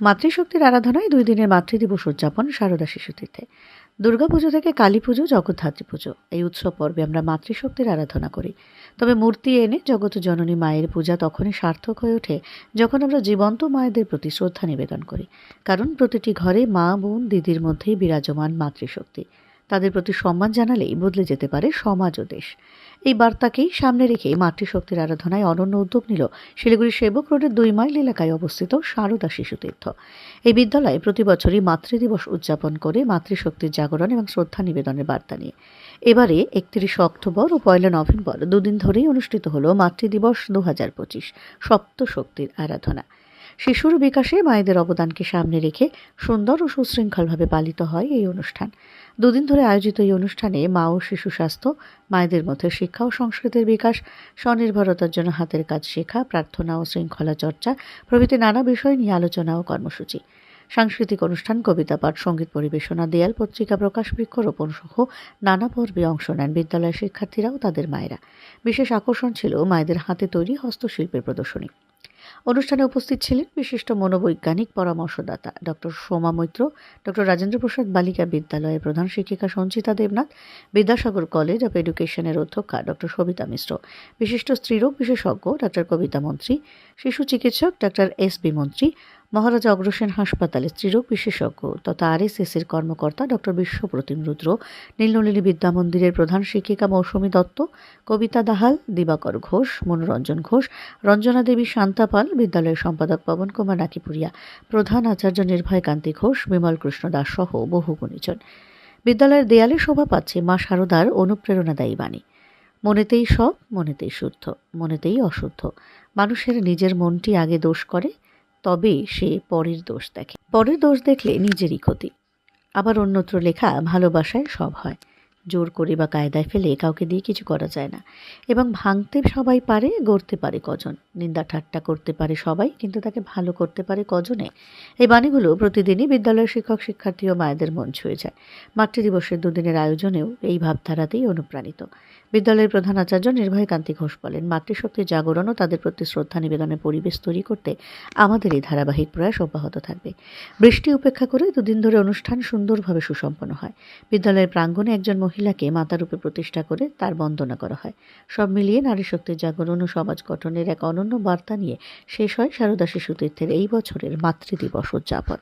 মাতৃশক্তির আরাধনায় দুই দিনের মাতৃদিবস উদযাপন শারদা শিশুতীর্থে। দুর্গাপুজো থেকে কালী পুজো জগদ্ধাত্রী পুজো এই উৎসব পর্বে আমরা মাতৃশক্তির আরাধনা করি। তবে মূর্তি এনে জগৎ জননী মায়ের পূজা তখনই সার্থক হয়ে ওঠে যখন আমরা জীবন্ত মায়েদের প্রতি শ্রদ্ধা নিবেদন করি। কারণ প্রতিটি ঘরে মা, বোন, দিদির মধ্যেই বিরাজমান মাতৃশক্তি। তাদের প্রতি সম্মান জানালেই বদলে যেতে পারে সমাজ ও দেশ। এই বার্তাকেই সামনে রেখে মাতৃশক্তির আরাধনায় অনন্য উদ্যোগ নিল শিলিগুড়ি সেবক রোডের দুই মাইল এলাকায় অবস্থিত সারদা শিশুতীর্থ। এই বিদ্যালয়ে প্রতি বছরই মাতৃদিবস উদযাপন করে মাতৃশক্তির জাগরণ এবং শ্রদ্ধা নিবেদনের বার্তা নিয়ে। এবারে একত্রিশে অক্টোবর ও পয়লা নভেম্বর দুদিন ধরেই অনুষ্ঠিত হল মাতৃদিবস দু হাজার পঁচিশ সপ্তশক্তির আরাধনা। শিশুর বিকাশে মায়েদের অবদানকে সামনে রেখে সুন্দর ও সুশৃঙ্খলভাবে পালিত হয় এই অনুষ্ঠান। দুদিন ধরে আয়োজিত এই অনুষ্ঠানে মা ও শিশু স্বাস্থ্য, মায়েদের মধ্যে শিক্ষা ও সংস্কৃতির বিকাশ, স্বনির্ভরতার জন্য হাতের কাজ শেখা, প্রার্থনা ও শৃঙ্খলা চর্চা প্রভৃতি নানা বিষয় নিয়ে আলোচনা ও কর্মসূচি। সাংস্কৃতিক অনুষ্ঠান, কবিতা পাঠ, সংগীত পরিবেশনা, দেয়াল পত্রিকা, প্রকাশ বৃক্ষরোপণ সহ নানা পর্বে অংশ নেন বিদ্যালয়ের শিক্ষার্থীরাও তাদের মায়েরা। বিশেষ আকর্ষণ ছিল মায়েদের হাতে তৈরি হস্তশিল্পের প্রদর্শনী। অনুষ্ঠানে উপস্থিত ছিলেন বিশিষ্ট মনোবৈজ্ঞানিক পরামর্শদাতা ডক্টর সোমা মৈত্র ডক্টর রাজেন্দ্র প্রসাদ বালিকা বিদ্যালয়ের প্রধান শিক্ষিকা সঞ্চিতা দেবনাথ, বিদ্যাসাগর কলেজ অফ এডুকেশনের অধ্যক্ষা ডক্টর সবিতা মিশ্র, বিশিষ্ট স্ত্রীরোগ বিশেষজ্ঞ ডক্টর কবিতা মন্ত্রী, শিশু চিকিৎসক ডক্টর এস বি মন্ত্রী মহারাজা অগ্রসেন হাসপাতালে স্ত্রীরোগ বিশেষজ্ঞ তথা আরএসএসের কর্মকর্তা ডক্টর বিশ্বপ্রতিম রুদ্র, নীলনলিনী বিদ্যা মন্দিরের প্রধান শিক্ষিকা মৌসুমী দত্ত, কবিতা দাহাল, দিবাকর ঘোষ, মনোরঞ্জন ঘোষ, রঞ্জনা দেবী শান্তাপাল বিদ্যালয়ের সম্পাদক পবন কুমার নাকিপুরিয়া প্রধান আচার্য নির্ভয় কান্তি ঘোষ, বিমল কৃষ্ণ দাস সহ বহু গুণীজন। বিদ্যালয়ের দেয়ালে শোভা পাচ্ছে মা শারদার অনুপ্রেরণাদায়ী বাণী। মনেতেই সব, মনেতেই শুদ্ধ, মনেতেই অশুদ্ধ। মানুষের নিজের মনটি আগে দোষ করে তবে সে পরের দোষ দেখে। পরের দোষ দেখলে নিজেরই ক্ষতি। আবার অন্যত্র লেখা ভালোবাসায় সব হয়। জোর করে বা কায়দায় ফেলে কাউকে দিয়ে কিছু করা যায় না। এবং ভাঙতে সবাই পারে, গড়তে পারে কজন। নিন্দা ঠাট্টা করতে পারে সবাই, কিন্তু তাকে ভালো করতে পারে কজনে। এই বাণীগুলো প্রতিদিনই বিদ্যালয়ের শিক্ষক, শিক্ষার্থী ও মায়েদের মন ছুঁয়ে যায়। মাতৃদিবসের দুদিনের আয়োজনেও এই ভাবধারাতেই অনুপ্রাণিত। বিদ্যালয়ের প্রধান আচার্য নির্ভয়কান্তি ঘোষ বলেন মাতৃশক্তির জাগরণ ও তাদের প্রতি শ্রদ্ধা নিবেদনের পরিবেশ তৈরি করতে আমাদের এই ধারাবাহিক প্রয়াস অব্যাহত থাকবে। বৃষ্টি উপেক্ষা করে দুদিন ধরে অনুষ্ঠান সুন্দরভাবে সুসম্পন্ন হয়। বিদ্যালয়ের প্রাঙ্গণে একজন মহিলাকে মাতারূপে প্রতিষ্ঠা করে তার বন্দনা করা হয়। সব মিলিয়ে নারী শক্তির জাগরণ ও সমাজ গঠনের এক অনন্য বার্তা নিয়ে শেষ হয় শারদা শিশু তীর্থের এই বছরের মাতৃদিবস উদযাপন।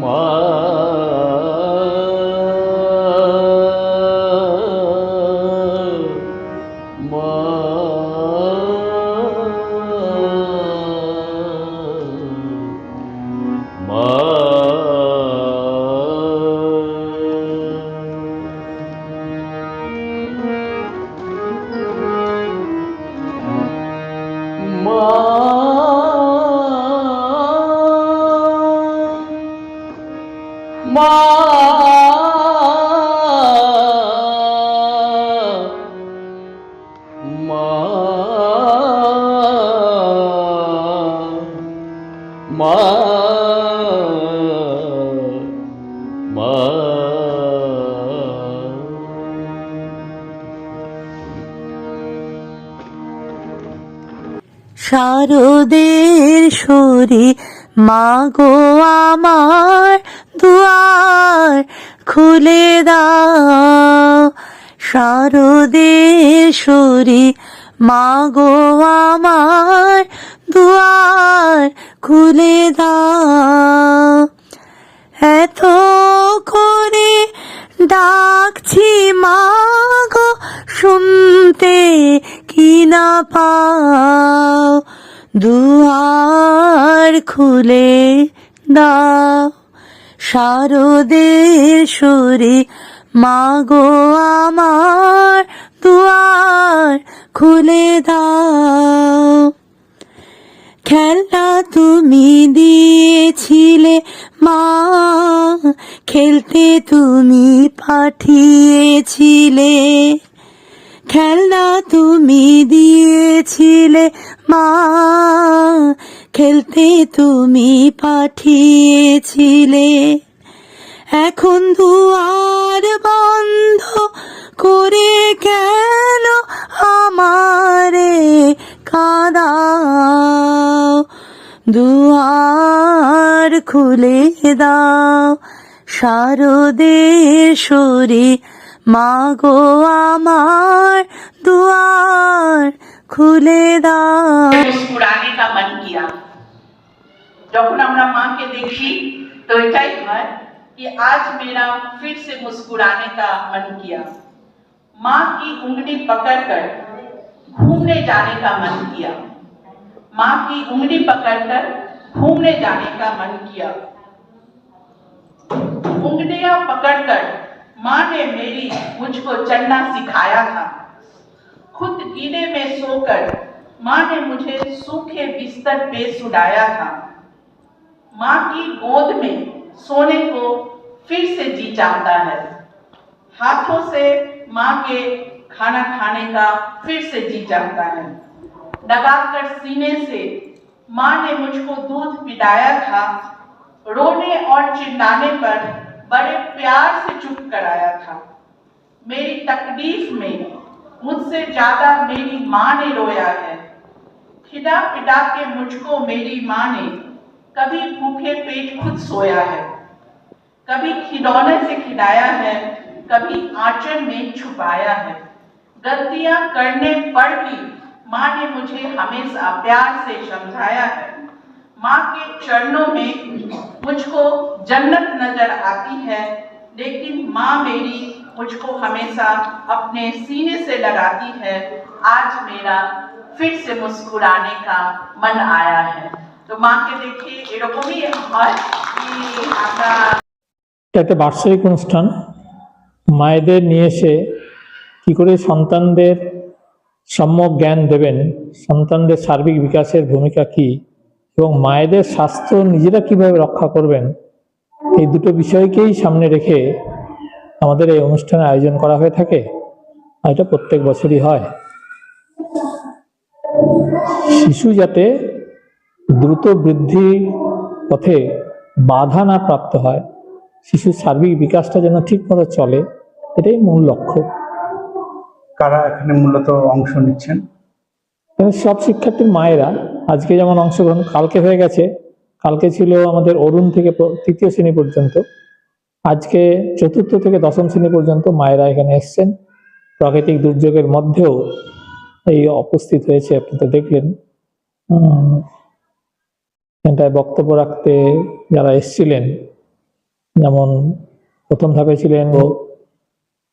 Ma মা। মা। শারদের সরি মা গো আমার দুয়ার খুলে দাও। শারদের সরি মা গো আমার দুয়ার খুলে দাও। এত করে ডাকছি মা গো শুনতে কি না পা দুয়ার খুলে দাও শারদেশ্বরী মাগো আমার দুয়ার খুলে দাও। খেলনা তুমি দিয়েছিলে মা, খেলতে তুমি পাঠিয়েছিলে। খেলনা তুমি দিয়েছিলে, মা। খেলতে তুমি পাঠিয়েছিলে। এখন দুয়ার বন্ধ করে কেন আমারে কাদাও? দুয়ার খুলে দাও শারদেশ্বরী মাগো আমার দুয়ার খুলে দাও মুস্কুরানে কা মন কিয়া যখন আমরা মাকে দেখি তো এটাই হয় कि आज मेरा फिर से मुस्कुराने का मन किया माँ की उंगली पकड़कर घूमने जाने का मन किया माँ की उंगली पकड़कर घूमने जाने का मन किया उंगलियां पकड़कर माँ ने मेरी मुझको चलना सिखाया था। खुद गीले में सोकर माँ ने मुझे सूखे बिस्तर पे सुलाया था। माँ की गोद में सोने को फिर से जी चाहता है। हाथों से माँ के खाना खाने का फिर से जी चाहता है। लगाकर सीने से माँ ने मुझको दूध पिलाया था। रोने और चिल्लाने पर बड़े प्यार से चुप कराया था। मेरी तकलीफ़ में मुझसे ज़्यादा मेरी माँ ने रोया है। खिला पिला के मुझको मेरी माँ ने कभी भूखे पेट खुद सोया है। कभी खिलौने से खिलाया है, कभी आंचल में छुपाया है। गलतियाँ करने पर भी माँ ने मुझे हमेशा प्यार से समझाया है। माँ के चरणों में मुझको जन्नत नजर आती है लेकिन माँ मेरी मुझको हमेशा अपने सीने से लगाती है आज मेरा फिर से मुस्कुराने का मन आया है তো মাকে দেখে এরকমই হয় কি আমরা এটা একটা বার্ষিক অনুষ্ঠান মায়েদের নিয়ে এসে কী করে সন্তানদের সম্যক জ্ঞান দেবেন সন্তানদের সার্বিক বিকাশের ভূমিকা কি এবং মায়েদের স্বাস্থ্য নিজেরা কীভাবে রক্ষা করবেন এই দুটো বিষয়কেই সামনে রেখে আমাদের এই অনুষ্ঠানের আয়োজন করা হয়ে থাকে। আর এটা প্রত্যেক বছরই হয়। শিশু যাতে দ্রুত বৃদ্ধি পথে বাধা না প্রাপ্ত হয় শিশুর সার্বিক বিকাশটা যেন ঠিকমতো চলে এটাই মূল লক্ষ্য। কারা এখানে মূলত অংশ নিচ্ছেন? সব শিক্ষার্থীর মায়েরা আজকে যেমন অংশগ্রহণ কালকে হয়ে গেছে, কালকে ছিল আমাদের অরুণ থেকে তৃতীয় শ্রেণি পর্যন্ত। আজকে চতুর্থ থেকে দশম শ্রেণি পর্যন্ত মায়েরা এখানে এসছেন। প্রাকৃতিক দুর্যোগের মধ্যেও এই উপস্থিত হয়েছে, আপনি তো দেখলেন। এখানটায় বক্তব্য রাখতে যারা এসছিলেন, যেমন প্রথম ধাপে ছিলেন ও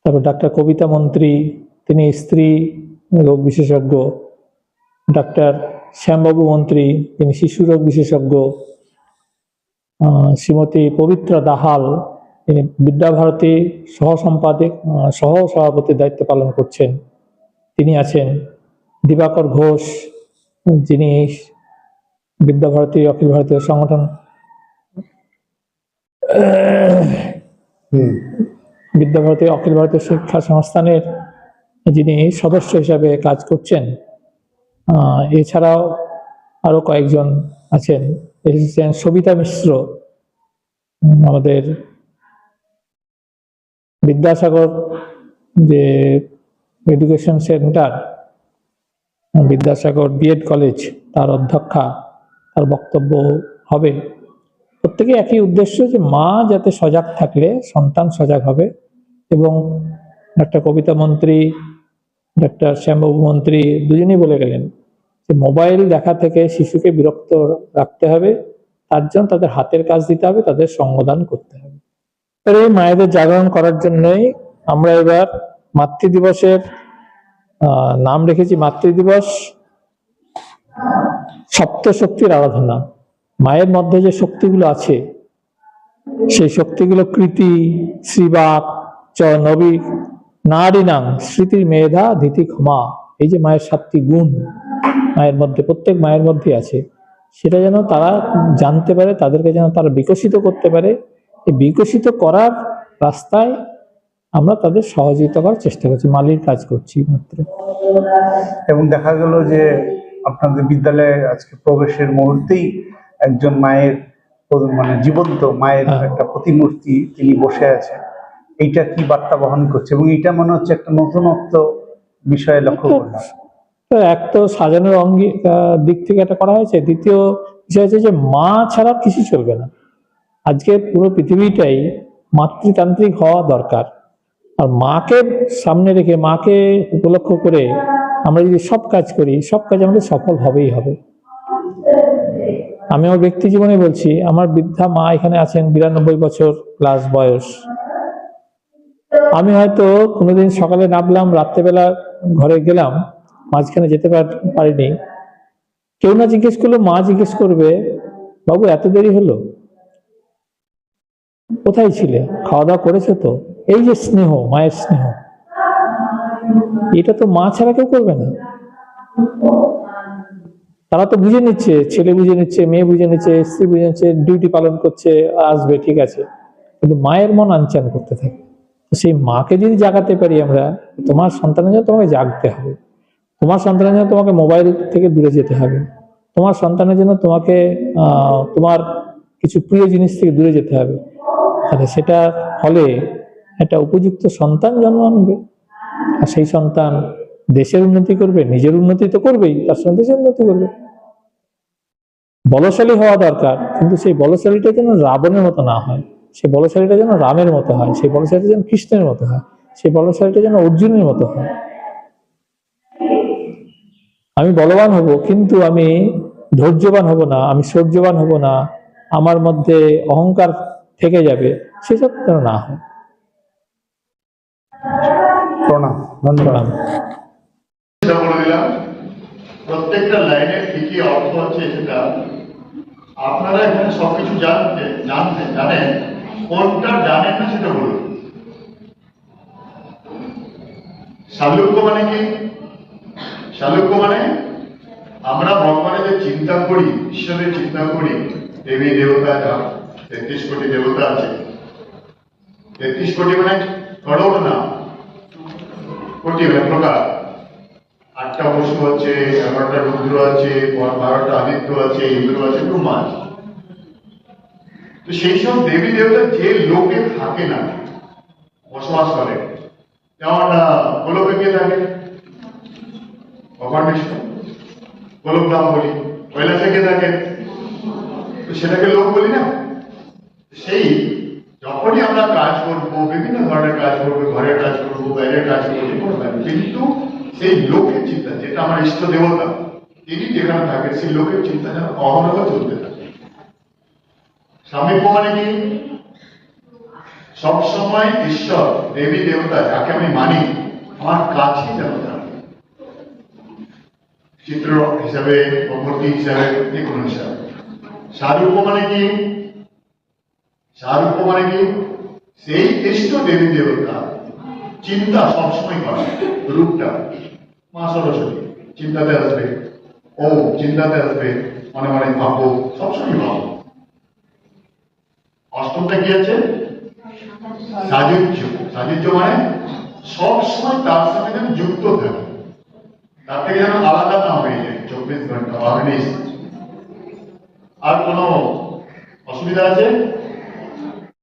তারপর ডাক্তার কবিতা মন্ত্রী, তিনি স্ত্রী রোগ বিশেষজ্ঞ, ডাক্তার শ্যামবাবু মন্ত্রী তিনি শিশু রোগ বিশেষজ্ঞ শ্রীমতী পবিত্রা দাহাল তিনি বিদ্যাভারতী সহ সম্পাদক সহ সভাপতির দায়িত্ব পালন করছেন। তিনি আছেন দিবাকর ঘোষ যিনি বিদ্যাভারতী অখিল ভারতীয় সংগঠন। বিদ্যাভারতী অখিল ভারতীয় শিক্ষা সংস্থানের যিনি সদস্য হিসাবে কাজ করছেন এছাড়াও আরও কয়েকজন আছেন, এসেছেন। সবিতা মিশ্র আমাদের বিদ্যাসাগর, যে education centre Vidyasagar BEd college তার অধ্যক্ষা, তার বক্তব্য হবে। প্রত্যেকে একই উদ্দেশ্য যে মা যাতে সজাগ থাকলে, সন্তান সজাগ হবে এবং একটা কবিতা মন্ত্রী ডাক্তার শ্যামবাবু মন্ত্রী দুজনেই বলে গেলেন যে মোবাইল দেখা থেকে শিশুকে বিরক্ত রাখতে হবে তার জন্য তাদের হাতের কাজ দিতে হবে তাদের সঙ্গদান করতে হবে। এই মায়েদের জাগরণ করার জন্যই আমরা এবার মাতৃ দিবসের আহ, নাম রেখেছি মাতৃ দিবস সপ্ত শক্তির আরাধনা। মায়ের মধ্যে যে শক্তিগুলো আছে সেই শক্তিগুলো কৃতি শ্রীবাক চ নবী নারীনাং স্মৃতির মেধা ধীতি ক্ষমা। এই যে মায়ের সাতটি গুণ মায়ের মধ্যে প্রত্যেক মায়ের মধ্যে আছে। সেটা যেন তারা জানতে পারে তাদেরকে যেন তারা বিকশিত করতে পারে। এই বিকশিত করার রাস্তায় আমরা তাদের সহযোগিতা করার চেষ্টা করছি মালির কাজ করছি মাত্র। এবং দেখা গেল যে আপনাদের বিদ্যালয়ে আজকে প্রবেশের মুহূর্তেই একজন মায়ের মানে জীবন্ত মায়ের হ্যাঁ। একটা প্রতিমূর্তি তিনি বসে আছেন। এইটা কি বার্তা বহন করছে? এবং এটা মনে হচ্ছে একটা নতুনত্ব বিষয়ে লক্ষ্য করলাম। তো এক তো সাজানোর অঙ্গি দিক থেকে এটা করা হয়েছে। দ্বিতীয় বিষয় হচ্ছে যে মা ছাড়া কিছু চলবে না। আজকে পুরো পৃথিবীটাই মাতৃতান্ত্রিক হওয়া দরকার। আর মাকে সামনে রেখে মাকে উপলক্ষ করে আমরা যদি সব কাজ করি সব কাজ আমাদের সফল হবেই হবে। আমি আমার ব্যক্তি জীবনে বলছি আমার বৃদ্ধা মা এখানে আছেন বিরানব্বই বছর প্লাস বয়স। আমি হয়তো কোনোদিন সকালে নামলাম, রাত্রেবেলা ঘরে গেলাম, মাঝখানে যেতে পারিনি। কেউ না জিজ্ঞেস করল, মা জিজ্ঞেস করবে, বাবু, এত দেরি হলো? কোথায় ছিলে? খাওয়া দাওয়া করেছ তো? এই যে স্নেহ, মায়ের স্নেহ। এটা তো মা ছাড়া কেউ করবে না। তারা তো বুঝে নিচ্ছে, ছেলে বুঝে নিচ্ছে, মেয়ে বুঝে নিচ্ছে, স্ত্রী বুঝে নিচ্ছে, ডিউটি পালন করছে, আসবে, ঠিক আছে। কিন্তু মায়ের মন আনচান করতে থাকে। সেই মাকে যদি জাগাতে পারি আমরা, তোমার সন্তানের জন্য তোমাকে জাগতে হবে। তোমার সন্তানের জন্য তোমাকে মোবাইল থেকে দূরে যেতে হবে। তোমার সন্তানের জন্য তোমাকে তোমার কিছু প্রিয় জিনিস থেকে দূরে যেতে হবে। তাহলে সেটা ফলে একটা উপযুক্ত সন্তান জন্ম আনবে। আর সেই সন্তান দেশের উন্নতি করবে, নিজের উন্নতি তো করবেই, তার সঙ্গে দেশের উন্নতি করবে। বলশালী হওয়া দরকার, কিন্তু সেই বলশালীটা যেন রাবণের মতো না হয়। সেই বলশালীটা যেন রামের মতো হয় সেই বলশালীটা যেন কৃষ্ণের মতো হয় সেই বলশালীটা যেন অর্জুনের মতো হয়। আমি বলবান হব কিন্তু আমি ধৈর্যবান হব না আমি সৌর্যবান হব না আমার মধ্যে অহংকার থেকে যাবে সেসব যেন না হয়। প্রণাম ধন্যবাদ। প্রত্যেকটা লাইনের কি কি অর্থ আছে সেটা। আপনারা এখানে সবকিছু জানতে জানতে জানেন। কোনটা জানেন না সেটা বলুন। শালুক্য মানে কি? শালুক্য মানে আমরা ভগবানের যে চিন্তা করি, ঈশ্বরের চিন্তা করি, দেবী, দেবতা তেত্রিশ কোটি দেবতা আছে। তেত্রিশ কোটি মানে করোড় না। কোটি মানে প্রকার। আটটা পশু আছে, এগারোটা রুদ্র আছে বার- বারোটা আদিত্য আছে, ইন্দ্র আছে ব্রহ্মা আছে তো সেই সব দেবী দেবতা যে লোকে থাকে না, বসবাস করে যেমন গোলকে কে থাকে? ভগবান বিষ্ণু। গোলক ধাম বলি, কৈলাসে কে থাকে? তো সেটাকে লোক বলি না। সেই যখনই আমরা কাজ করব, বিভিন্ন ধরনের কাজ করব, ঘরের কাজ করব, বাইরের কাজ করব কিন্তু সেই লোকের চিন্তা, যেটা আমার ইষ্ট দেবতা, তিনি যেখানে থাকেন, সেই লোকের চিন্তা যেন অহরহ চলতে থাকে। সামীপ্য মানে কি? সবসময় ঈশ্বর, দেবী, দেবতা, যাকে আমি মানি, আমার কাছেই যেন থাকে। চিত্র হিসাবে মূর্তি হিসাবে যে কোনো হিসাবে। সারূপ্য মানে কি? সারূপ্য মানে কি? সেই ইষ্ট দেবী, দেবতা, চিন্তা সবসময় করে, রূপটা। মা সরস্বতী, চিন্তাতে আসবে। ও চিন্তাতে আসবে। মনে মনে ভাবো, সবসময় ভাবো। অষ্টমটা কি আছে? সাযুজ্য মানে সবসময় তার সাথে যেন যুক্ত থাকে। তার থেকে যেন আলাদা না হয়ে যায়। চব্বিশ ঘণ্টা আর কোনো অসুবিধা আছে?